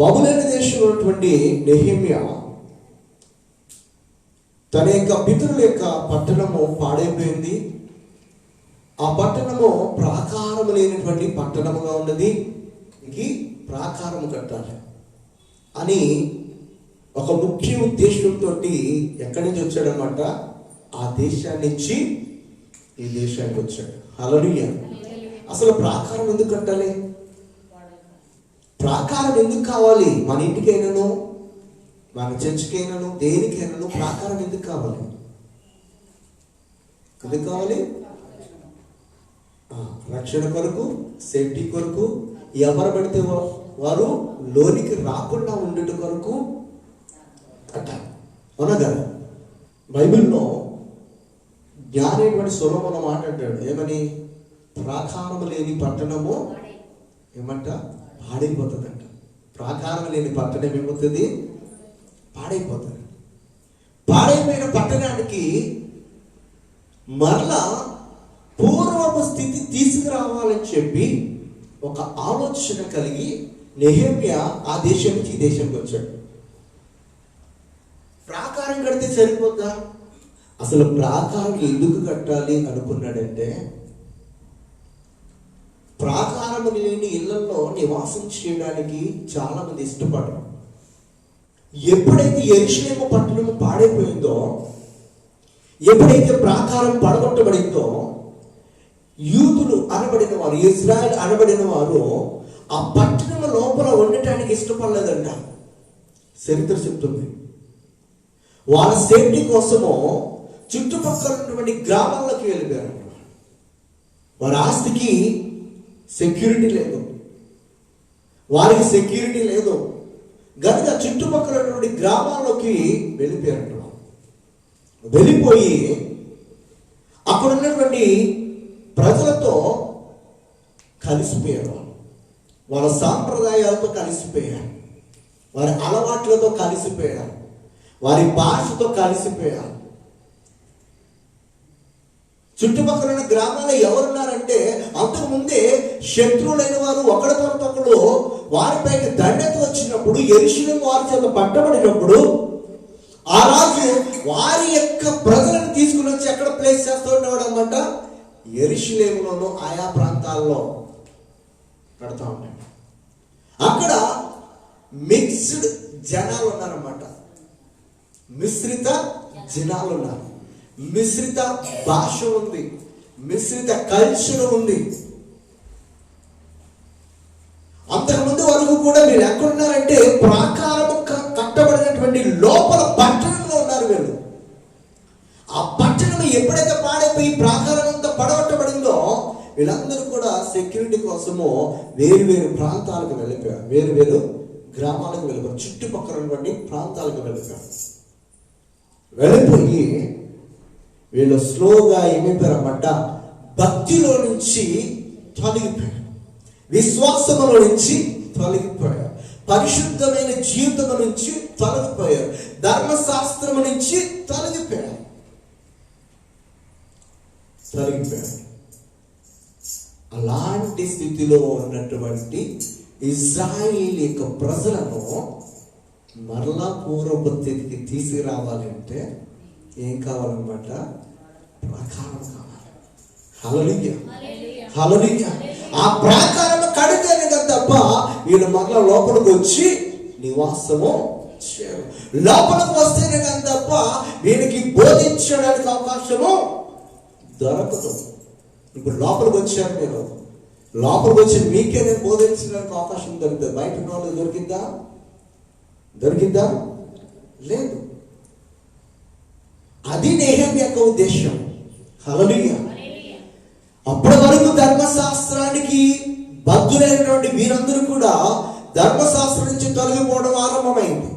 బబులేని దేశంలో ఉన్నటువంటి నెహిమ్య తన యొక్క పితరుల యొక్క పట్టణము పాడైపోయింది. ఆ పట్టణము ప్రాకారము లేనటువంటి పట్టణముగా ఉన్నది. ఇది ప్రాకారము కట్టాలి అని ఒక ముఖ్య ఉద్దేశంతో ఎక్కడి నుంచి వచ్చాడనమాట? ఆ దేశాన్ని ఇచ్చి ఈ దేశానికి వచ్చాడు. హలలుయ అసలు ప్రాకారం ఎందుకు కట్టాలి? ప్రాకారం ఎందుకు కావాలి? మన ఇంటికైనాను మన చర్చికైనాను దేనికైనాను ప్రాకారం ఎందుకు కావాలి? ఎందుకు కావాలి? రక్షణ కొరకు సేఫ్టీ కొరకు ఎవరు పెడితే వారు లోనికి రాకుండా ఉండేట కొరకు అట్ట అవునా కదా? బైబిల్లో జ్ఞానేటువంటి సులభన మాట్లాడాడు ఏమని? ప్రాకారము లేని పట్టణము ఏమంట? పాడైపోతుందంట. ప్రాకారం లేని పట్టణం ఏమవుతుంది? పాడైపోతుంది. పాడైపోయిన పట్టణానికి మరలా పూర్వపు స్థితి తీసుకురావాలని చెప్పి ఒక ఆలోచన కలిగి నెహమ్య ఆ దేశం నుంచి ఈ దేశంకి వచ్చాడు. ప్రాకారం కడితే సరిపోద్దా? అసలు ప్రాకారం ఎందుకు కట్టాలి అనుకున్నాడంటే ప్రాకారం లేని ఇళ్ళలో నివాసం చేయడానికి చాలా మంది ఇష్టపడరు. ఎప్పుడైతే ఎరుషలేము పట్టణము పాడైపోయిందో ఎప్పుడైతే ప్రాకారం పడగొట్టబడిందో యూదులు అనబడిన వారు ఇజ్రాయెల్ అనబడిన వారు ఆ పట్టణం లోపల ఉండటానికి ఇష్టపడలేదంట. చరిత్ర చెప్తుంది. వాళ్ళ సేఫ్టీ కోసము చుట్టుపక్కల ఉన్నటువంటి గ్రామాల్లోకి వెళ్ళిపోయారు వారి ఆస్తికి సెక్యూరిటీ లేదు. వారికి సెక్యూరిటీ లేదు. గనుక చుట్టుపక్కల గ్రామాల్లోకి వెళ్ళిపోయారంట వాళ్ళు. వెళ్ళిపోయి అక్కడ ఉన్నటువంటి ప్రజలతో కలిసిపోయారు వాళ్ళ సాంప్రదాయాలతో కలిసిపోయారు. వారి అలవాట్లతో కలిసిపోయారు. వారి భాషతో కలిసిపోయారు. చుట్టుపక్కల ఉన్న గ్రామాల్లో ఎవరున్నారంటే అంతకు ముందే శత్రువులైన వారు ఒకరి తర్వాత ఒకడు వారిపైకి దండెత్తి వచ్చినప్పుడు ఎరుషులేం వారి చేత పట్టబడినప్పుడు ఆ రాజు వారి యొక్క ప్రజలను తీసుకుని వచ్చి ఎక్కడ ప్లేస్ చేస్తూ ఉండేవాడు అనమాట ఎరుషులేములోను ఆయా ప్రాంతాల్లో పెడతా ఉంటాడు. అక్కడ మిక్స్డ్ జనాలు ఉన్నారన్నమాట. మిశ్రిత జనాలు ఉన్నారు. మిశ్రిత భాష ఉంది మిశ్రిత కల్చర్ ఉంది. అంతకుముందు వరకు కూడా మీరు ఎక్కడున్నారంటే ప్రాకారము కట్టబడినటువంటి లోపల పట్టణంలో ఉన్నారు వీళ్ళు. ఆ పట్టణం ఎప్పుడైతే పాడైపోయి ప్రాకారం అంతా పడగొట్టబడిందో వీళ్ళందరూ కూడా సెక్యూరిటీ కోసము వేరు వేరు ప్రాంతాలకు వెళ్ళిపోయారు. వేరు వేరు గ్రామాలకు వెళ్ళిపోయారు. చుట్టుపక్కల ఉన్నటువంటి ప్రాంతాలకు వెళ్ళిపోయారు. వెళ్ళిపోయి వీళ్ళు స్లోగా ఏమైపోయారన్నమాట భక్తిలో నుంచి తొలగిపోయారు. విశ్వాసములో నుంచి తొలగిపోయారు. పరిశుద్ధమైన జీవితం నుంచి తొలగిపోయారు. ధర్మశాస్త్రము నుంచి తొలగిపోయారు. తొలగిపోయారు. అలాంటి స్థితిలో ఉన్నటువంటి ఇజ్రాయిల్ యొక్క ప్రజలను మరలా పూర్వపు స్థితికి తీసుకురావాలంటే ఏం కావాలన్నమాట ప్రాకారం కావాలి. హలలియ హలలియ ఆ ప్రాకారం కడితేనే కదా తప్ప వీళ్ళ మరలా లోపలికి వచ్చి నివాసము చేయరు. లోపలికి వస్తేనే కదా తప్ప వీళ్ళకి బోధించడానికి అవకాశము దొరకదు. ఇప్పుడు లోపలికి వచ్చారు మీరు. లోపలికి వచ్చి మీకే నేను బోధించడానికి అవకాశం దొరుకుతుంది. బయట ఉన్న దొరికిందా దొరికిందా లేదు. అది నేహం యొక్క ఉద్దేశం హలలుయ అప్పటి వరకు ధర్మశాస్త్రానికి బద్దులైనటువంటి వీరందరూ కూడా ధర్మశాస్త్రం నుంచి తొలగిపోవడం ఆరంభమైంది.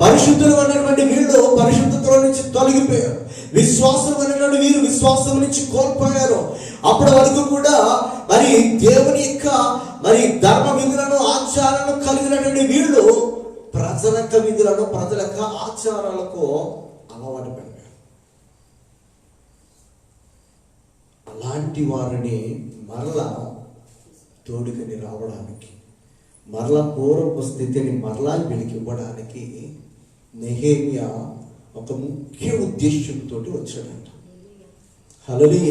పరిశుద్ధులు అనేటువంటి వీళ్ళు పరిశుద్ధతలో నుంచి తొలగిపోయారు విశ్వాసం అనేటువంటి వీరు విశ్వాసం నుంచి కోల్పోయారు. అప్పటి వరకు కూడా మరి దేవుని యొక్క మరి ధర్మ విధులను ఆచారాలను కలిగినటువంటి వీళ్ళు ప్రజల యొక్క విధులను ప్రజల యొక్క ఆచారాలకు అలవాటు పడిపోయారు. అలాంటి వారిని మరలా తోడుకొని రావడానికి మరలా పూర్వపు స్థితిని మరలా వెలికివ్వడానికి నెహేమియా ఒక ముఖ్య ఉద్దేశంతో వచ్చాడంట. హలలియ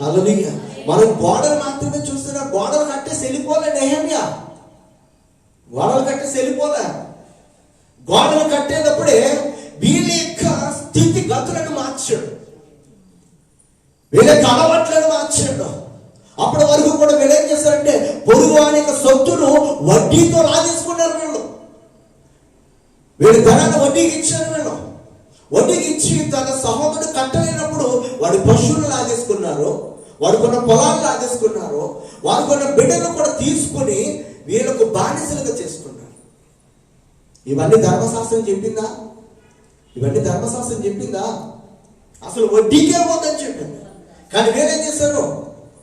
హలలియ మనం గోడలు మాత్రమే చూస్తున్నా గోడలు కట్టేసి వెళ్ళిపోలే నెహేమియా. గోడలు కట్టేసి వెళ్ళిపోలే గోడలు కట్టేటప్పుడే వీళ్ళ యొక్క అలవాట్లను మార్చాడు అప్పటి వరకు కూడా వీళ్ళు ఏం చేశారంటే పొరుగు వారి సొత్తును వడ్డీతో రాజేసుకున్నారు వీళ్ళు. వీడి ధనాన్ని వడ్డీకి ఇచ్చారు వీళ్ళు. వడ్డీకి ఇచ్చి తన సహోదరుడు కట్టలేనప్పుడు వాడి పశువులు లాగేసుకున్నారు వాడుకున్న పొలాలు లాగేసుకున్నారు వాడుకున్న బిడ్డలు కూడా తీసుకుని వీళ్ళకు బానిసలుగా చేసుకున్నారు. ఇవన్నీ ధర్మశాస్త్రం చెప్పిందా? ఇవన్నీ ధర్మశాస్త్రం చెప్పిందా? అసలు వడ్డీకే పోదని చెప్పింది? కానీ వీరేం చేశారు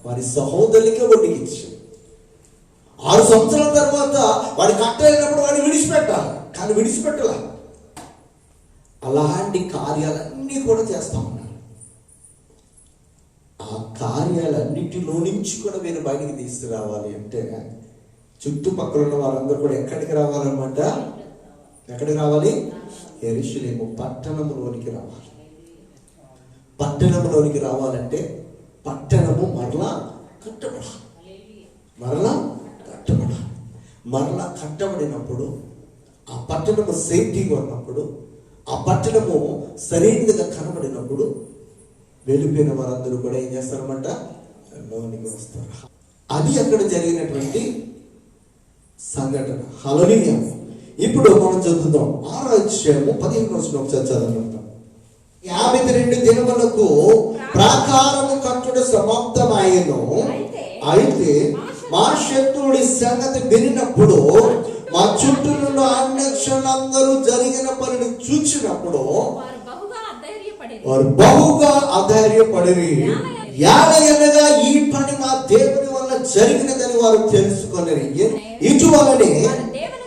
వారి సహోదరులకే ఇచ్చారు ఆరు సంవత్సరాల తర్వాత వాడు కట్టలేనప్పుడు వాడిని విడిచిపెట్టాలి కానీ విడిచిపెట్టాల. అలాంటి కార్యాలన్నీ కూడా చేస్తా ఉన్నారు ఆ కార్యాలన్నిటిలో నుంచి కూడా వీరు బయటికి తీసుకురావాలి అంటే చుట్టుపక్కల ఉన్న వారందరూ కూడా ఎక్కడికి రావాలన్నమాట? ఎక్కడికి రావాలి? ఎరుషులేము పట్టణంలోనికి రావాలి. పట్టణంలోనికి రావాలంటే పట్టణము మరలా కట్టబడాలి. మరలా కట్టబడాలి. మరలా కట్టబడినప్పుడు ఆ పట్టణము సేఫ్టీగా ఉన్నప్పుడు ఆ పట్టణము సరైనదిగా కనబడినప్పుడు వెళ్ళిపోయిన వారందరూ కూడా ఏం చేస్తారన్నమాట? లోనికి వస్తారు. అది అక్కడ జరిగినటువంటి సంఘటన. హలనీయ ఇప్పుడు మనం చదువుదాం. ఆరో అధ్యాయము పదిహేను వచ్చిన ఒకసారి చదవండి యాభై రెండు దినములకు ప్రాకారము కట్టుడు సమాప్తమాయను అయితే మా శత్రుడి సంగతి వినినప్పుడు మా చుట్టూనున్న అన్యక్షలందరూ జరిగిన పనిని చూచినప్పుడు వారు బహుగా యాలయనగా ఈ పని మా దేవుని వల్ల జరిగినదని వారు తెలుసుకొనిరి. ఇటువలనే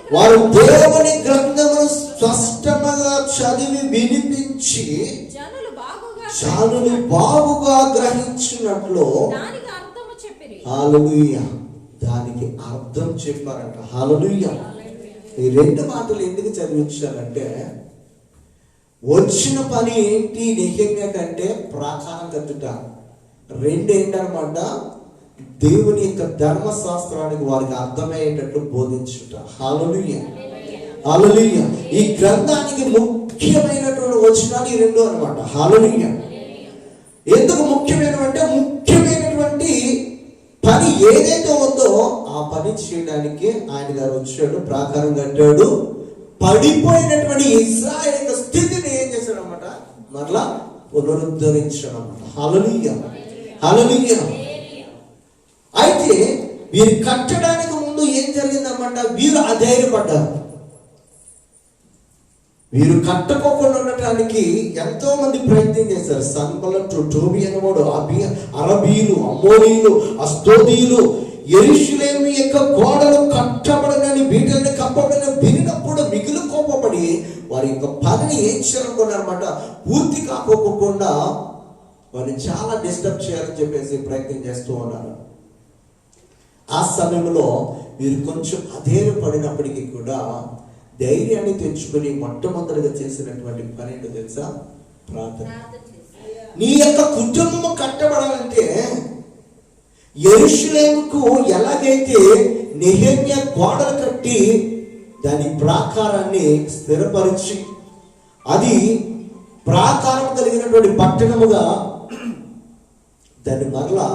వారు దేవుని గ్రంథమును స్పష్టముగా చదివి వినిపించి జనులు బాగుగా గ్రహించినట్లు హాలలుయ. దానికి అర్థం చెప్పారంట. హాలలుయ. ఈ రెండు మాటలు ఎందుకు చదివించారంటే వచ్చిన పని ఏంటి నిహమ్య కంటే ప్రాకారం కట్టుట రెండు ఏంటనమాట దేవుని యొక్క ధర్మశాస్త్రానికి వారికి అర్థమయ్యేటట్లు బోధించుట. హాలలుయ హాలలుయ ఈ గ్రంథానికి ముఖ్యమైనటువంటి వచనాలు ఈ రెండు అనమాట హాలలుయ ఎందుకు ముఖ్యమైనవంటే ముఖ్యమైనటువంటి పని ఏదైతే ఉందో ఆ పని చేయడానికి ఆయన గారు వచ్చాడు ప్రాకారం కట్టాడు. పడిపోయినటువంటి ఇస్రాయల్ యొక్క స్థితిని ఏం చేశాడనమాట మరలా పునరుద్ధరించాడు అనమాట హలలుయ్య హలలుయ్య వీరు కట్టడానికి ముందు ఏం జరిగిందనమాట వీరు అధైర్యపడ్డారు. వీరు కట్టకోకుండా ఉండటానికి ఎంతో మంది ప్రయత్నం చేశారు. సంబలటు టోబి అనవాడు అబి అరబీలు అమోరీలు అస్తోదీలు ఎరుషులేమి యొక్క గోడలు కట్టబడనని వీటిని కప్పబడిన వినినప్పుడు మిగిలి కోపపడి వారి యొక్క పనిని ఏం చేయాలనుకున్నారన్నమాట పూర్తి కాకోకుండా వారిని చాలా డిస్టర్బ్ చేయాలని చెప్పేసి ప్రయత్నం చేస్తూ ఉన్నారు. ఆ సమయంలో వీరు కొంచెం అధైర్యపడినప్పటికీ కూడా ధైర్యాన్ని తెచ్చుకొని మొట్టమొదటిగా చేసినటువంటి పని ఏంటో తెలుసా? ప్రార్థన. నీ యొక్క కుటుంబము కట్టబడాలంటే ఎరుషులేముకు ఎలాగైతే నిహమ్య గోడలు కట్టి దాని ప్రాకారాన్ని స్థిరపరిచి అది ప్రాకారం కలిగినటువంటి పట్టణముగా దాన్ని మరలా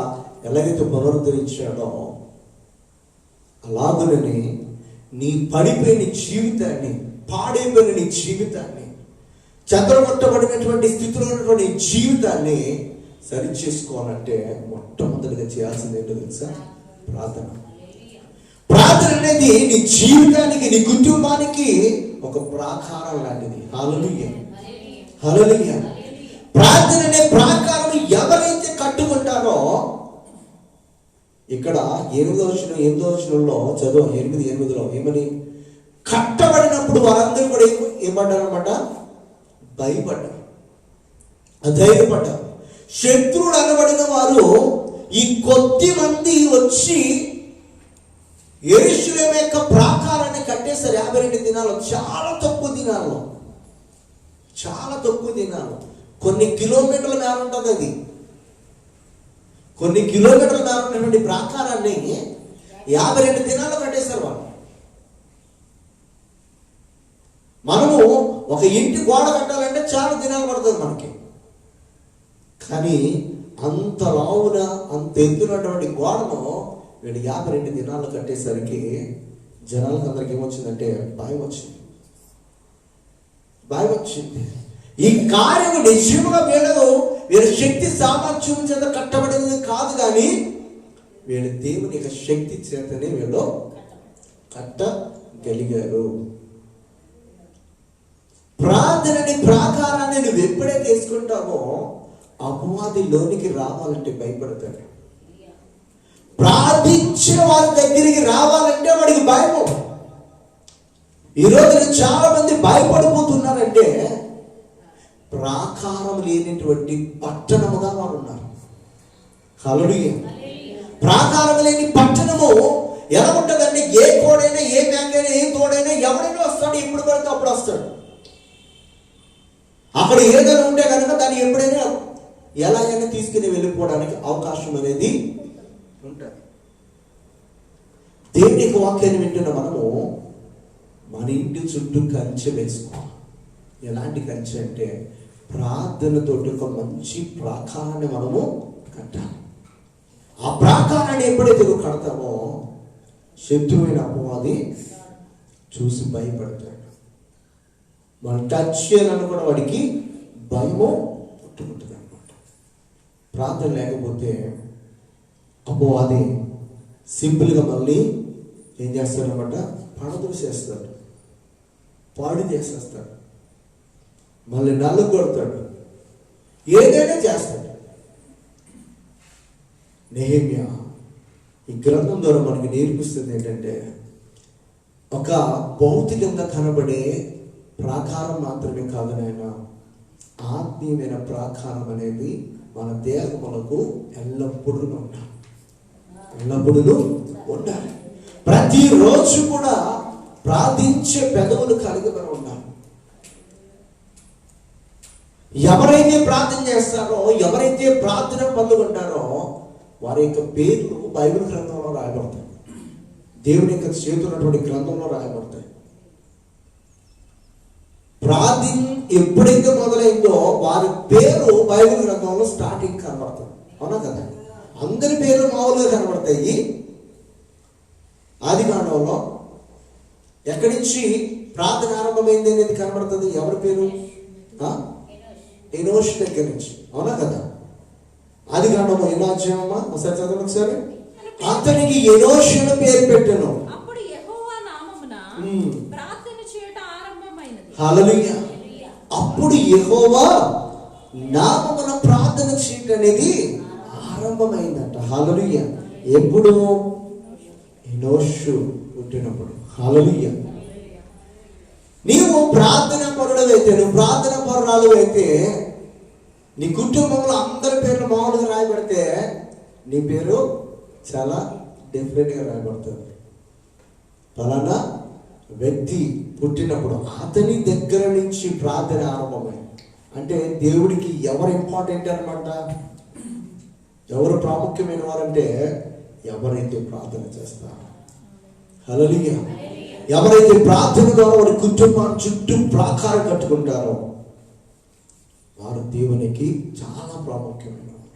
ఎలాగైతే పునరుద్ధరించాడో అలాగునని నీ పడిపోయిన జీవితాన్ని పాడైపోయిన నీ జీవితాన్ని చెదరగొట్టబడినటువంటి స్థితిలో ఉన్నటువంటి జీవితాన్ని సరి చేసుకోవాలంటే మొట్టమొదటిగా చేయాల్సింది ఏంటో తెలుసా? ప్రార్థన. ప్రార్థన అనేది నీ జీవితానికి నీ కుటుంబానికి ఒక ప్రాకారం లాంటిది. హలలుయ్య హలలుయ్య ప్రార్థన అనే ప్రాకారం ఇక్కడ ఎనిమిదో వచ్చిన ఎనిమిదో వచనంలో చదువు ఎనిమిది ఎనిమిదిలో ఏమని? కట్టబడినప్పుడు వారందరూ కూడా ఏం ఏమంటారు అనమాట భయపడ్డారు. ధైర్యపడ్డారు శత్రువుడు అనబడిన వారు ఈ కొద్ది మంది వచ్చి ఎరుషులేం యొక్క ప్రాకారాన్ని కట్టేశారు. యాభై రెండు దినాలు చాలా తక్కువ దినాలు చాలా తక్కువ దినాలు కొన్ని కిలోమీటర్ల మేర ఉంటుంది అది. కొన్ని కిలోమీటర్ల మేర ప్రాకారాన్ని యాభై రెండు దినాలు కట్టేశారు వాళ్ళు. మనము ఒక ఇంటి గోడ కట్టాలంటే చాలా దినాలు పడుతుంది మనకి. కానీ అంత లావున అంత ఎత్తునటువంటి గోడను వీళ్ళు యాభై రెండు దినాలు కట్టేసరికి జనాలకు అందరికి ఏమొచ్చిందంటే భయం వచ్చింది. భయం వచ్చింది. ఈ కార్యం నిజంగా వీళ్ళు వీళ్ళ శక్తి సామర్థ్యం చేత కట్టబడినది కాదు కానీ వీళ్ళ దేవుని యొక్క శక్తి చేతనే వీళ్ళు కట్టగలిగారు. ప్రార్థనని ప్రాకారాన్ని నువ్వు ఎప్పుడైతే వేసుకుంటావో అపవాది లోనికి రావాలంటే భయపడతాడు ప్రార్థించిన వారి దగ్గరికి రావాలంటే వాడికి భయము. ఈ రోజున చాలా మంది భయపడిపోతున్నారంటే ప్రాకారం లేనటువంటి పట్టణముగా వారు ఉన్నారు. హలుడియ ప్రాకారం లేని పట్టణము ఎలా ఉంటుందంటే ఏ కోడైనా ఏ మేకైనా ఏ తోడైనా ఎవడైనా వస్తాడు ఎప్పుడు పడితే అప్పుడు వస్తాడు. అక్కడ ఏదైనా ఉంటే కనుక దాన్ని ఎప్పుడైనా ఎలాగైనా తీసుకుని వెళ్ళిపోవడానికి అవకాశం అనేది ఉంటుంది. దేవుని యొక్క వాక్యాన్ని వింటున్న మనము మన ఇంటి చుట్టూ కంచె వేసుకోవాలి. ఎలాంటి కంచె అంటే ప్రార్థనతోటి ఒక మంచి ప్రాకారాన్ని మనము కట్టాలి. ఆ ప్రాకారాన్ని ఎప్పుడైతే నువ్వు కడతామో శత్రువైన అపవాది చూసి భయపడతాడు. మనం టచ్ చేయాలని కూడా వాడికి భయము పుట్టుకుంటుంది అనమాట ప్రార్థన లేకపోతే అపవాది సింపుల్గా మళ్ళీ ఏం చేస్తాడనమాట పడదులు చేస్తాడు పాడు చేసేస్తాడు. మళ్ళీ నల్లు కొడతాడు. ఏదైనా చేస్తాడు. నెహిమ్య ఈ గ్రంథం ద్వారా మనకి నేర్పిస్తుంది ఏంటంటే ఒక భౌతికంగా కనబడే ప్రాకారం మాత్రమే కాదు నాయన ఆత్మీయమైన ప్రాకారం అనేది మన దేహములకు ఎల్లప్పుడూ ఉండాలి. ఎల్లప్పుడూ ఉండాలి. ప్రతిరోజు కూడా ప్రార్థించే పెదవులు కలిగి మనం ఉండాలి. ఎవరైతే ప్రార్థన చేస్తారో ఎవరైతే ప్రార్థన పాల్గొంటారో వారి యొక్క పేర్లు బైబిల్ గ్రంథంలో రాయబడతాయి. దేవుని యొక్క చేతున్నటువంటి గ్రంథంలో రాయబడతాయి. ప్రార్థన ఎప్పుడైతే మొదలైందో వారి పేరు బైబిల్ గ్రంథంలో స్టార్టింగ్ కనబడుతుంది అవునా కదా? అందరి పేర్లు మామూలుగా కనబడతాయి. ఆది కాండంలో ఎక్కడి నుంచి ప్రార్థన ఆరంభమైంది అనేది కనబడుతుంది? ఎవరి పేరు? ఆ? ఎనోష్ దగ్గర నుంచి. అవునా కదా? ఆది కాండము ఎన్నో అధ్యాయమా ఒకసారి చదవండి ఒకసారి. అతనికి ఎనోషును పేరు పెట్టాను. అప్పుడు యెహోవా నామమున మ్మ్. ప్రార్థన చేయట అనేది ఆరంభమైందంట. హల్లెలూయా. ఎప్పుడు? ఎనోషు పుట్టినప్పుడు. హల్లెలూయా. నీవు ప్రార్థన పరుడవైతే నువ్వు ప్రార్థన పరురాలు అయితే నీ కుటుంబంలో అందరి పేర్లు మామూలుగా రాయబడితే నీ పేరు చాలా డిఫరెంట్గా రాయబడుతుంది. ఫలానా వ్యక్తి పుట్టినప్పుడు అతని దగ్గర నుంచి ప్రార్థన ఆరంభమైంది అంటే దేవుడికి ఎవరు ఇంపార్టెంట్ అనమాట ఎవరు ప్రాముఖ్యమైన వారంటే ఎవరైతే ప్రార్థన చేస్తారు. హలలియ ఎవరైతే ప్రార్థన ద్వారా వారి కుటుంబాన్ని చుట్టూ ప్రాకారం కట్టుకుంటారో వారు దేవునికి చాలా ప్రాముఖ్యమైన వారు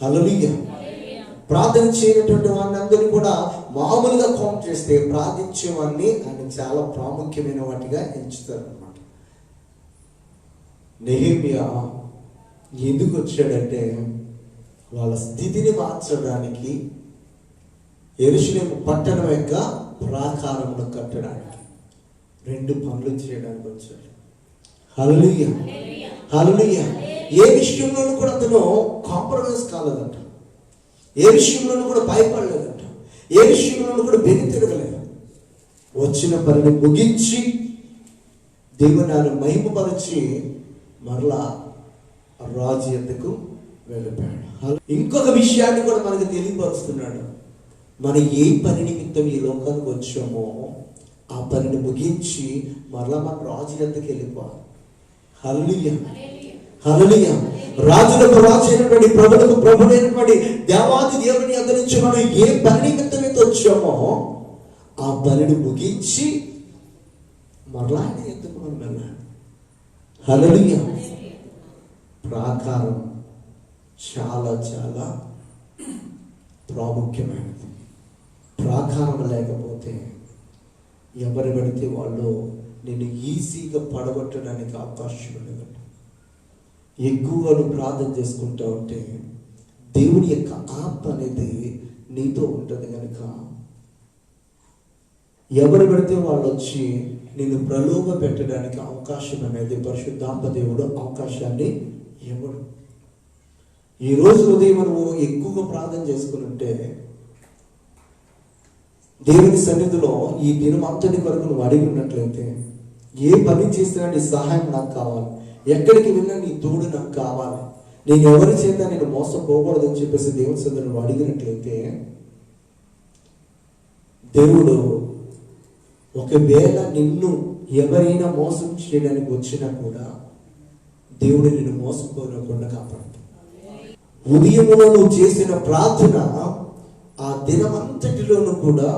హలలియ ప్రార్థన చేయనటువంటి వారిని అందరూ కూడా మామూలుగా కౌంట్ చేస్తే ప్రార్థించే వారిని ఆయన చాలా ప్రాముఖ్యమైన వాటిగా ఎంచుతారు అనమాట నెహేమియా ఎందుకు వచ్చాడంటే వాళ్ళ స్థితిని మార్చడానికి ఎరుషులేము పట్టణం యొక్క ప్రాకారమును కట్టడానికి రెండు పనులు చేయడానికి వచ్చాడు. హల్లెలూయా. అలుడియ ఏ విషయంలోనూ కూడా అతను కాంప్రమైజ్ కాలేదంట. ఏ విషయంలోనూ కూడా భయపడలేదంట. ఏ విషయంలోనూ కూడా బెని తిరగలేదు వచ్చిన పనిని ముగించి దేవుని మహిమపరిచి మరలా రాజు ఎద్దకు వెళ్ళిపోయాడు. ఇంకొక విషయాన్ని కూడా మనకు తెలియపరుస్తున్నాడు. మనం ఏ పని నిమిత్తం ఈ లోకానికి వచ్చామో ఆ పనిని ముగించి మరలా మన రాజు ఎద్దకు వెళ్ళిపోవాలి. హల్లుయ్య హల్లుయ్య రాజులకు రాజు అయినటువంటి ప్రభులకు ప్రభుడైనటువంటి దేవాది దేవుని అందరి నుంచి మనం ఏ పని వచ్చామో ఆ బలిని ముగించి మరలా ఆయన ఎందుకు మనం వెళ్ళాలి. హలలియ ప్రాకారం చాలా చాలా ప్రాముఖ్యమైనది. ప్రాకారం లేకపోతే ఎవరు పడితే వాళ్ళు నేను ఈజీగా పడగొట్టడానికి అవకాశం ఉండదు. ఎక్కువగా నువ్వు ప్రార్థన చేసుకుంటా ఉంటే దేవుని యొక్క ఆత్మ అనేది నీతో ఉంటుంది కనుక. ఎవరు పెడితే వాళ్ళు వచ్చి నేను ప్రలోభ పెట్టడానికి అవకాశం అనేది పరిశుద్ధాత్మ దేవుడు అవకాశాన్ని ఇవ్వడు. ఈ రోజు ఉదయం మనము ఎక్కువగా ప్రార్థన చేసుకుని ఉంటే దేవుని సన్నిధిలో ఈ దినం అంతటి కొరకు నువ్వు అడిగి ఉన్నట్లయితే ఏ పని చేసినా నీ సహాయం నాకు కావాలి. ఎక్కడికి వెళ్ళినా నీ తోడు నాకు కావాలి. నేను ఎవరి చేత నేను మోసపోకూడదని చెప్పేసి దేవుని సందర్భం అడిగినట్లయితే దేవుడు ఒకవేళ నిన్ను ఎవరైనా మోసం చేయడానికి వచ్చినా కూడా దేవుడు నిన్ను మోసపోనకుండా కాపాడుతాడు. ఉదయంలో నువ్వు చేసిన ప్రార్థన ఆ దినమంతటిలోనూ కూడా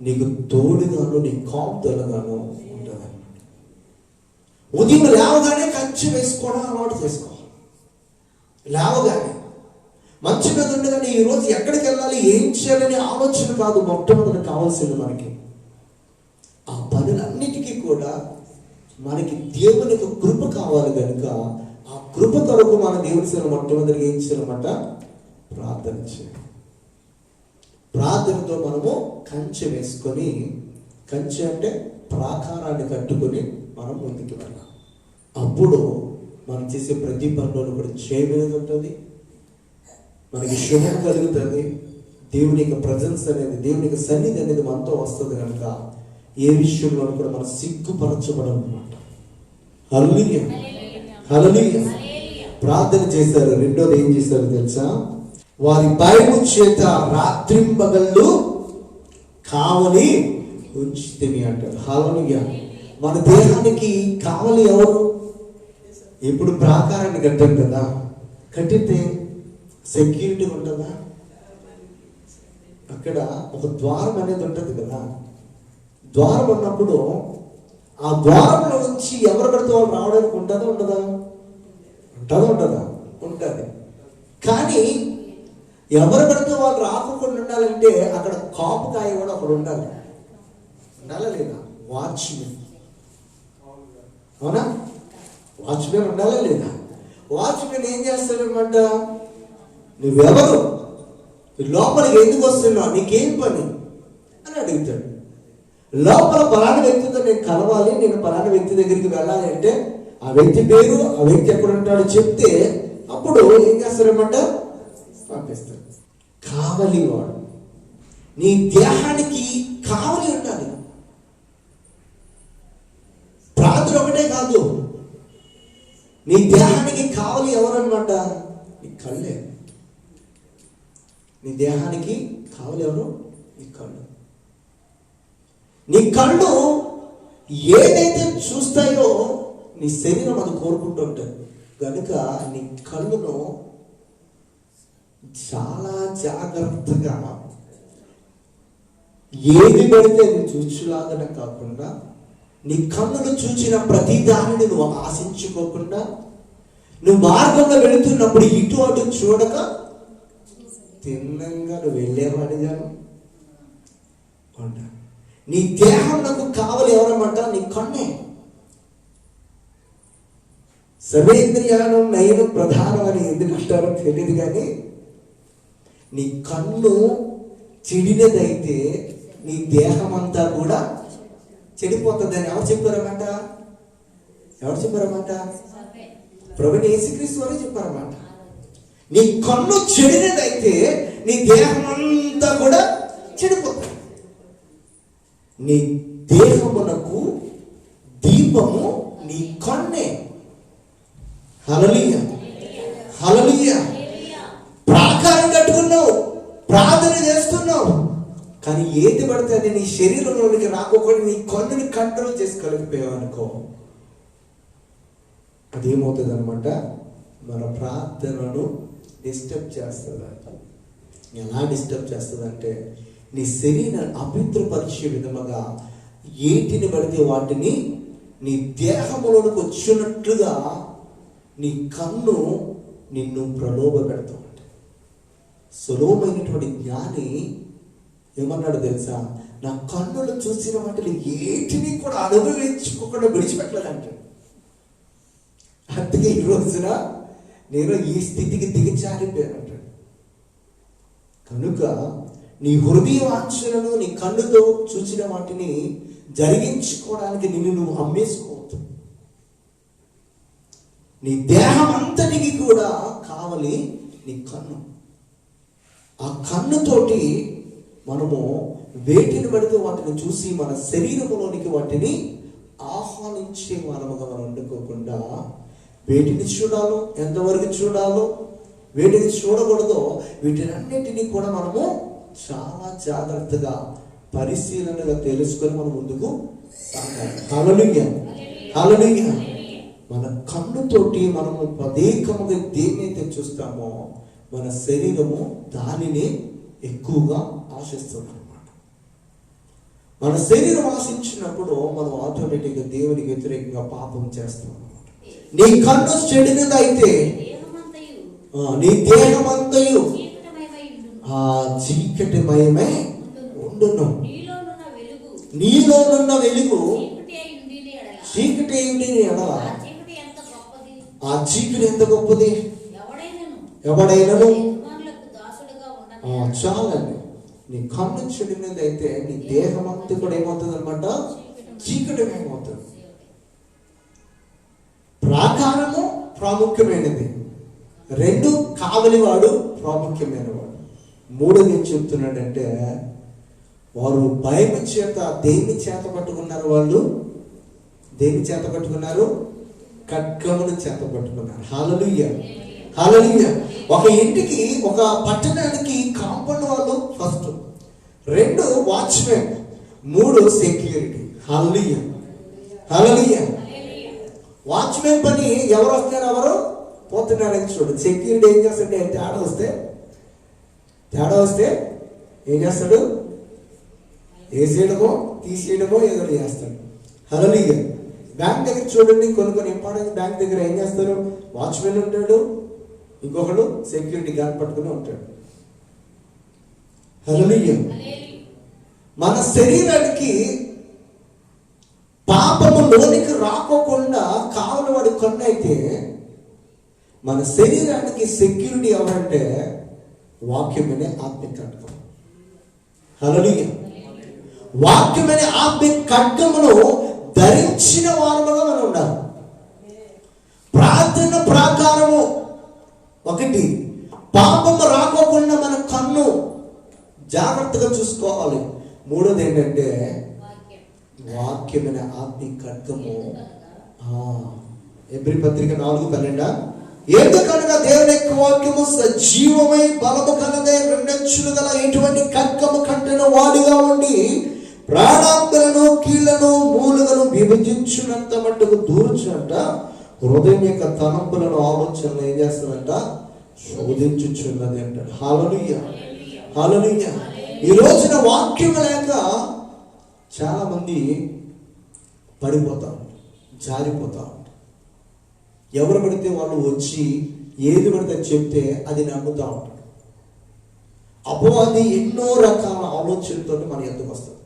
నీకు తోడుగాను నీ కాపుదలగాను ఉదయం లేవగానే కంచె వేసుకోవడం అలవాటు చేసుకోవాలి లేవగానే. మంచి మీద ఉండగానే ఈ రోజు ఎక్కడికి వెళ్ళాలి ఏం చేయాలని ఆలోచన కాదు మొట్టమొదటి కావాల్సింది మనకి. ఆ పనులన్నిటికీ కూడా మనకి దేవుని యొక్క కృప కావాలి కనుక ఆ కృప కొరకు మన దేవుని సేవ మొట్టమొదటి ఏం చేయాలన్నమాట? ప్రార్థన చేయాలి. ప్రార్థనతో మనము కంచె వేసుకొని కంచె అంటే ప్రాకారాన్ని కట్టుకొని మనం ముందుకు వెళ్ళాలి. అప్పుడు మనం చేసే ప్రతి పనిలోనూ కూడా చేయమనేది ఉంటుంది. మనకి శుభం కలుగుతుంది. దేవుని యొక్క ప్రజెన్స్ అనేది దేవుని యొక్క సన్నిధి అనేది మనతో వస్తుంది కనుక ఏ విషయంలో కూడా మనం సిగ్గుపరచబడనమాట. హల్లుయ్య హల్లుయ్య ప్రార్థన చేశారు. రెండోది ఏం చేశారు తెలుసా? వారి భయము చేత రాత్రింబగళ్ళు కావని ఉంచితిమి అంటారు. హల్లెలూయా. మన దేహానికి కావలి ఎవరు? ఇప్పుడు ప్రాకారాన్ని కట్టాం కదా కట్టితే సెక్యూరిటీ ఉంటుందా? అక్కడ ఒక ద్వారం అనేది ఉంటుంది కదా ద్వారం ఉన్నప్పుడు ఆ ద్వారంలో నుంచి ఎవరు పడితే వాళ్ళు రావడానికి ఉంటుందా ఉండదా? ఉంటుందా ఉంటుందా ఉంటుంది. కానీ ఎవరు పడితే వాళ్ళు రాకుండా ఉండాలంటే అక్కడ కాపు కాయ కూడా అక్కడ ఉండాలి. ఉండాలా లేదా? వాచ్మెన్ అవునా? వాచ్మెన్ ఉండాలా లేదా? వాచ్మెన్ ఏం చేస్తాడనమాట? నువ్వెవరు? లోపలికి ఎందుకు వస్తున్నావు? నీకేం పని? అని అడుగుతాడు. లోపల పలానా వ్యక్తితో నేను కలవాలి. నేను పలానా వ్యక్తి దగ్గరికి వెళ్ళాలి అంటే ఆ వ్యక్తి పేరు ఆ వ్యక్తి ఎక్కడ ఉంటాడో చెప్తే అప్పుడు ఏం చేస్తారన్నమాట పంపిస్తాడు. కావలి వాడు. నీ దేహానికి కావలి ఉండాలి. ప్రార్థన ఒకటే కాదు. నీ దేహానికి కావలి ఎవరన్నమాట? నీ కళ్ళే. నీ దేహానికి కావలి ఎవరు? నీ కళ్ళు. నీ కళ్ళు ఏదైతే చూస్తాయో నీ శరీరం అది కోరుకుంటూ ఉంటుంది. కనుక నీ కళ్ళును చాలా జాగ్రత్తగా ఏది పడితే అది చూచులాగన కాకుండా నీ కన్నులు చూచిన ప్రతి దానిని నువ్వు ఆశించుకోకుండా నువ్వు మార్గంలో వెళుతున్నప్పుడు ఇటు అటు చూడక తిన్నంగా నువ్వు వెళ్ళేవాడిదాను ఉండాలి నీ దేహం నాకు కావాలి ఎవరమ్మంట నీ కన్నే. సవేంద్రియానం నయను ప్రధానం అని ఎందుకు అంటారో తెలియదు కానీ నీ కన్ను చెడినదైతే నీ దేహం అంతా కూడా చెడిపోతుందని ఎవరు చెప్పారన్నమాట? ఎవరు చెప్పారన్నమాట? ప్రభుని యేసుక్రీస్తు వారే చెప్పారన్నమాట. నీ కన్ను చెడినదైతే నీ దేహం అంతా కూడా చెడిపోతుంది. నీ దేహమునకు దీపము నీ కన్నే హలలియ హలలియ ప్రాకారం కట్టుకున్నావు ప్రార్థన చేస్తూ ఏది పడితే అది నీ శరీరంలోనికి రాకోకుండా నీ కన్నుని కంట్రోల్ చేసుకోలేకపోయావు అనుకో. అదేమవుతుంది అనమాట మన ప్రార్థనను డిస్టర్బ్ చేస్తుంది ఎలా డిస్టర్బ్ చేస్తుంది అంటే నీ శరీరాన్ని అపవిత్రపరిచే విధముగా ఏటిని పడితే వాటిని నీ దేహంలోనికి వచ్చినట్లుగా నీ కన్ను నిన్ను ప్రలోభ పెడతావు సులభమైనటువంటి జ్ఞాని ఏమన్నాడు తెలుసా? నా కన్నులు చూసిన వాటిని ఏటిని కూడా అనుభవించుకోకుండా విడిచిపెట్టలేదంటాడు. అందుకే ఈ రోజున నేను ఈ స్థితికి దిగజారిపోయాను కనుక నీ హృదయ వాంఛలను నీ కన్నుతో చూసిన వాటిని జరిగించుకోవడానికి నిన్ను నువ్వు అమ్మేసుకోవద్దు. నీ దేహం అంతటికి కూడా కావాలి నీ కన్ను. ఆ కన్నుతోటి మనము వేటిని పడితే వాటిని చూసి మన శరీరంలోనికి వాటిని ఆహ్వానించే వారముగా మనం వండుకోకుండా వేటిని చూడాలో ఎంతవరకు చూడాలో వేటిని చూడకూడదో వీటినన్నిటినీ కూడా మనము చాలా జాగ్రత్తగా పరిశీలనగా తెలుసుకొని మనం ముందుకు సాగాలి. హల్లెలూయా. మన కన్నుతోటి మనము ప్రత్యేకముగా దేన్నైతే చూస్తామో మన శరీరము దానిని ఎక్కువగా ఆశిస్తుంది. మన శరీరం ఆశించినప్పుడు మనం ఆటోమేటిక్గా దేవునికి వ్యతిరేకంగా పాపం చేస్తాం. నీ కన్ను చెడినదైతే నీ దేహమంతయు. ఆ చీకటిమయమే ఉండును. నీలోనున్న వెలుగు చీకటి చీకటి ఏంటి ఎడల. ఆ చీకటి ఎంత గొప్పది? ఆ చీకటి ఎంత గొప్పది ఎవడైనను చాలండి. నీ కన్ను చెడినది అయితే నీ దేహం అంతా కూడా ఏమవుతుంది అనమాట చీకటం ఏమవుతుంది ప్రాకారము ప్రాముఖ్యమైనది. రెండు కావలివాడు ప్రాముఖ్యమైనవాడు. మూడోది ఏం చెప్తున్నాడంటే వారు భయం చేత దేని చేత పట్టుకున్నారు వాళ్ళు? దేని చేత పట్టుకున్నారు? ఖడ్గమును చేత పట్టుకున్నారు. హాలలుయ్య హాలలుయ్య ఒక ఇంటికి ఒక పట్టణానికి కాంపౌండ్ వాళ్ళు ఫస్ట్ రెండు వాచ్మెన్ మూడు సెక్యూరిటీ హల్లియ హలలియ వాచ్మెన్ పని ఎవరు వస్తారు ఎవరు? పోతున్నారని చూడు. సెక్యూరిటీ ఏం చేస్తాడు? తేడా వస్తే తేడా వస్తే ఏం చేస్తాడు? వేసేయడమో తీసేయడమో ఏదో చేస్తాడు. హలలియ బ్యాంక్ దగ్గర చూడండి కొన్ని కొన్ని ఇంపార్టెంట్ బ్యాంక్ దగ్గర ఏం చేస్తారు? వాచ్మెన్ ఉంటాడు ఇంకొకడు సెక్యూరిటీ గార్డ్ పట్టుకుని ఉంటాడు. హలోలిగా మన శరీరానికి పాపము లోనికి రాకోకుండా కావలి వాడు కన్ను అయితే మన శరీరానికి సెక్యూరిటీ ఎవరంటే వాక్యమనే ఆత్మిక ఖడ్గం హల్లెలూయా. వాక్యమనే ఆత్మిక ఖడ్గమును ధరించిన వారముగా మనం ఉండాలి. ప్రార్థన ప్రాకారము ఒకటి పాపము జాగ్రత్తగా చూసుకోవాలి. మూడోది ఏంటంటే వాక్యం. వాక్యమైన ఆత్మిక ఖడ్గము ఎబ్రి పత్రిక నాలుగు పన్నెండా? ఎందుకనగా దేవుని యొక్క వాక్యము సజీవమై బలము కలదే రెండంచులు గల ఇటువంటి ఖడ్గము కట్టిన వాడిగా ఉండి ప్రాణాంతలను కీళ్ళను మూలుగను విభజించునంత మట్టుకు దూర్చునంట. హృదయం యొక్క తలంపులను ఆలోచనలు ఏం చేస్తుందంట శోధించుచున్నది అంటాడు హాలలుయ్య హాలలుయ్య ఈ రోజున వాక్యం లేక చాలా మంది పడిపోతా ఉంటారు జారిపోతా. ఎవరు పడితే వాళ్ళు వచ్చి ఏది పడితే అది చెప్తే అది నమ్ముతా ఉంటారు. అపవాది ఎన్నో రకాల ఆలోచనలతో మన ఎందుకు వస్తుంది.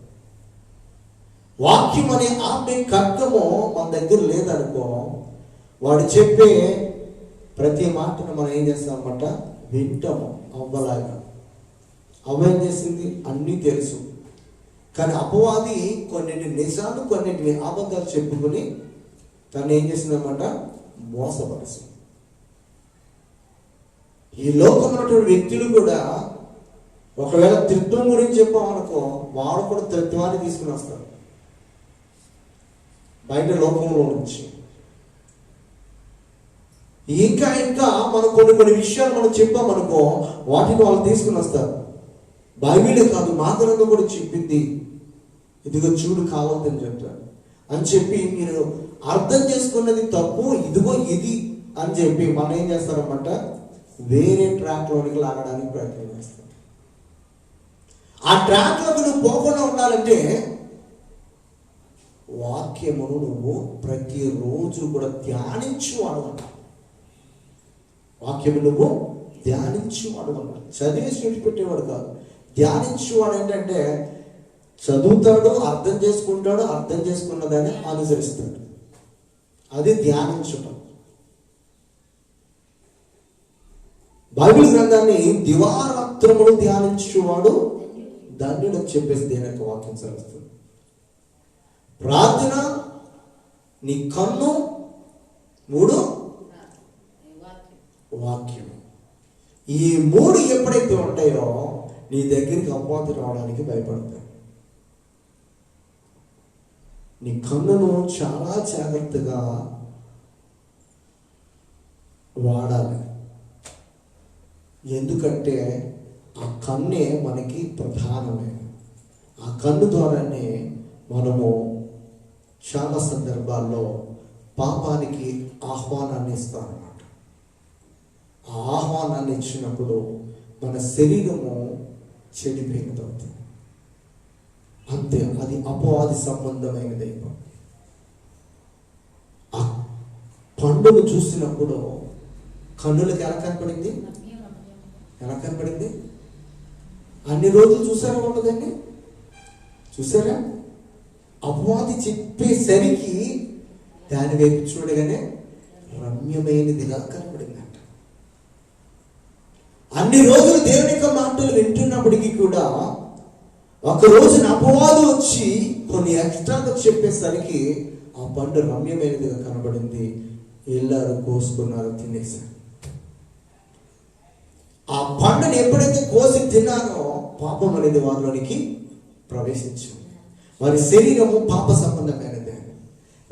వాక్యం అనే ఆమె కర్తము మన దగ్గర లేదనుకో వాడు చెప్పే ప్రతి మాటను మనం ఏం చేస్తామంట వింటాము అవ్వలాగా. అవ్వ చేసింది అన్నీ తెలుసు. కానీ అపవాది కొన్నింటి నిజాలు కొన్నింటిని అబద్ధాలు చెప్పుకొని తను ఏం చేసిందన్నమాట మోసపరిచింది ఈ లోకంలో ఉన్నటువంటి వ్యక్తులు కూడా ఒకవేళ త్రిత్వం గురించి చెప్పామనుకో వాడు కూడా త్రిత్వాన్ని తీసుకుని వస్తాడు. బయట లోకంలో నుంచి. ఇంకా ఇంకా మనం కొన్ని కొన్ని విషయాలు మనం చెప్పామనుకో వాటిని వాళ్ళు తీసుకుని వస్తారు. బైబిలే కాదు మా గ్రంథం కూడా చెప్పింది. ఇదిగో చూడు కావద్దని చెప్తాడు అని చెప్పి మీరు అర్థం చేసుకున్నది తప్పు ఇదిగో ఇది అని చెప్పి మనం ఏం చేస్తారన్నమాట? వేరే ట్రాక్లోనికి లాగడానికి ప్రయత్నం చేస్తాం ఆ ట్రాక్లోకి నువ్వు పోకుండా ఉండాలంటే వాక్యమును నువ్వు ప్రతిరోజు కూడా ధ్యానించువాడు అన్నాడు వాక్యము నువ్వు ధ్యానించువాడు అన్నాడు చదివేసి విడిచిపెట్టేవాడు కాదు. ధ్యానించువాడు ఏంటంటే చదువుతాడు అర్థం చేసుకుంటాడు అర్థం చేసుకున్న దాన్ని అనుసరిస్తాడు. అది ధ్యానించటం. బైబిల్ గ్రంథాన్ని దివారాత్రములు ధ్యానించువాడు ధన్యుడు అని చెప్పేసి దేని యొక్క వాక్యం చదువుతుంది ప్రార్థన నీ కన్ను మూడు వాక్యం. ఈ మూడు ఎప్పుడైతే ఉంటాయో నీ దగ్గరికి అపవాది రావడానికి భయపడతాయి నీ కన్నును చాలా జాగ్రత్తగా వాడాలి. ఎందుకంటే ఆ కన్నే మనకి ప్రధానమే. ఆ కన్ను ద్వారానే మనము చాలా సందర్భాల్లో పాపానికి ఆహ్వానాన్ని ఇస్తామన్నమాట. ఆ ఆహ్వానాన్ని ఇచ్చినప్పుడు మన శరీరము చెడిపోయినదవుతుంది అంతే అది అపవాది సంబంధమైన దైవం ఆ పండుగ చూసినప్పుడు కన్నులకు ఎలా కనపడింది? ఎలా కనపడింది? అన్ని రోజులు చూసారా ఉండదండి చూసారా? అపవాది చెప్పేసరికి దాని వైపు చూడగానే రమ్యమైనదిగా కనపడింది? అన్ని రోజులు దేవుని యొక్క మాటలు వింటున్నప్పటికీ కూడా ఒక రోజున అపవాదు వచ్చి కొన్ని ఎక్స్ట్రాగా చెప్పేసరికి ఆ పండు రమ్యమైనదిగా కనబడింది. వెళ్ళారు కోసుకున్నారు తినేశారు. ఆ పండుని ఎప్పుడైతే కోసి తిన్నానో పాపం అనేది వారిలోనికి ప్రవేశించింది. వారి శరీరము పాప సంబంధమైనదే.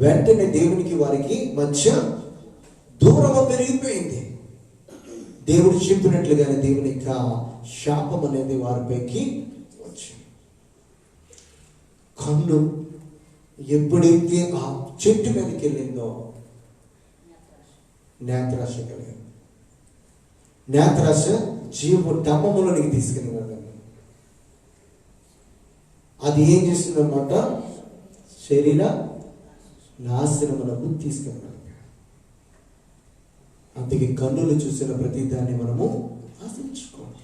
వెంటనే దేవునికి వారికి మధ్య దూరము పెరిగిపోయింది. దేవుడు చెప్పినట్లుగానే దేవుని యొక్క శాపం అనేది వారిపైకి వచ్చింది. కన్ను ఎప్పుడైతే ఆ చెట్టు మీదకి వెళ్ళిందో నేత్రాశ కలిగింది. నేత్రాశ జీవ డమ్మములోనికి తీసుకుని వెళ్ళండి అది ఏం చేస్తుందన్నమాట? శరీర నాశనములకు తీసుకెళ్ళాలి అందుకే కన్నులు చూసిన ప్రతి దాన్ని మనము ఆశించుకోవాలి.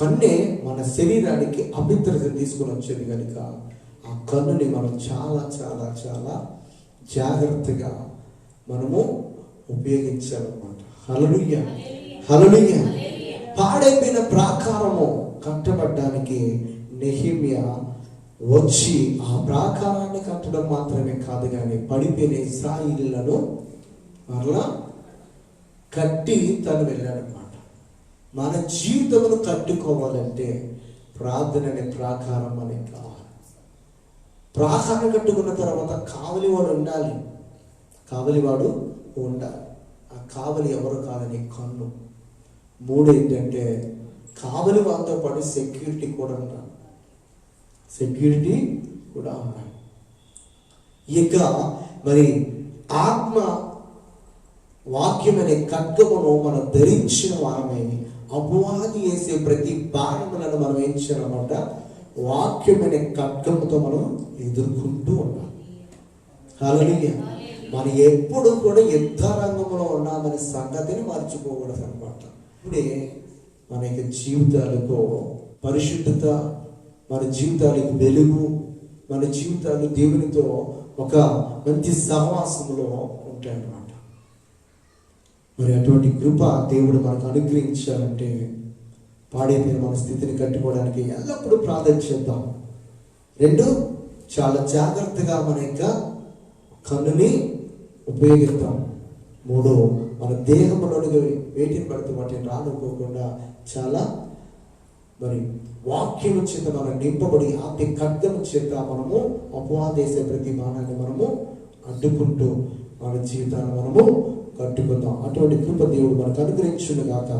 కన్నే మన శరీరానికి అభ్యంతరత తీసుకొని వచ్చేది కనుక ఆ కన్నుని మనం చాలా చాలా చాలా జాగ్రత్తగా మనము ఉపయోగించాలన్నమాట. హలలుయ్య హలలుయ్య పాడైపోయిన ప్రాకారము కట్టబడ్డానికి నెహిమ్య వచ్చి ఆ ప్రాకారాన్ని కట్టడం మాత్రమే కాదు కానీ పడిపోయిన ఇస్రాయిలను మరలా కట్టి తను వెళ్ళాడనమాట మన జీవితమును కట్టుకోవాలంటే ప్రార్థన అనే ప్రాకారం అనేది కావాలి. ప్రాకారం కట్టుకున్న తర్వాత కావలివాడు ఉండాలి. కావలివాడు ఉండాలి. ఆ కావలి ఎవరు కాదని కన్ను. మూడు ఏంటంటే కావలి వాళ్ళతో పాటు సెక్యూరిటీ కూడా ఉండాలి. సెక్యూరిటీ కూడా ఉండాలి. ఇక మరి ఆత్మ వాక్యం అనే ఖడ్గమును మనం ధరించిన వారమై. అపవాది వేసే ప్రతి బాణములను మనం ఏం చేయాలన్నమాట వాక్యం అనే ఖడ్గముతో మనం ఎదుర్కొంటూ ఉండాలి. అలాగే మనం ఎప్పుడు కూడా యుద్ధ రంగంలో ఉన్నామనే సంగతిని మర్చిపోకూడదు అనమాట. ఇప్పుడే మన యొక్క జీవితాలకు పరిశుద్ధత మన జీవితాలకు వెలుగు మన జీవితాలు దేవునితో ఒక మంచి సహవాసంలో ఉంటాయన్నమాట. మరి అటువంటి కృప దేవుడు మనకు అనుగ్రహించాలంటే పాడైపోయిన మన స్థితిని కట్టుకోవడానికి ఎల్లప్పుడూ ప్రార్థన చేద్దాం. రెండు చాలా జాగ్రత్తగా మన యొక్క కన్నుని ఉపయోగిస్తాం మూడు మన దేహంలోని వేటిని పడితే వాటిని రానుకోకుండా చాలా మరి వాక్యం చేత మనం నింపబడి ఆత్మ ఖడ్గం చేత మనము అపవాదేశ ప్రతి మానాన్ని మనము అడ్డుకుంటూ మన జీవితాన్ని మనము కట్టుకుందాం అటువంటి కృప దేవుడు మనకు అనుగ్రహించుగాక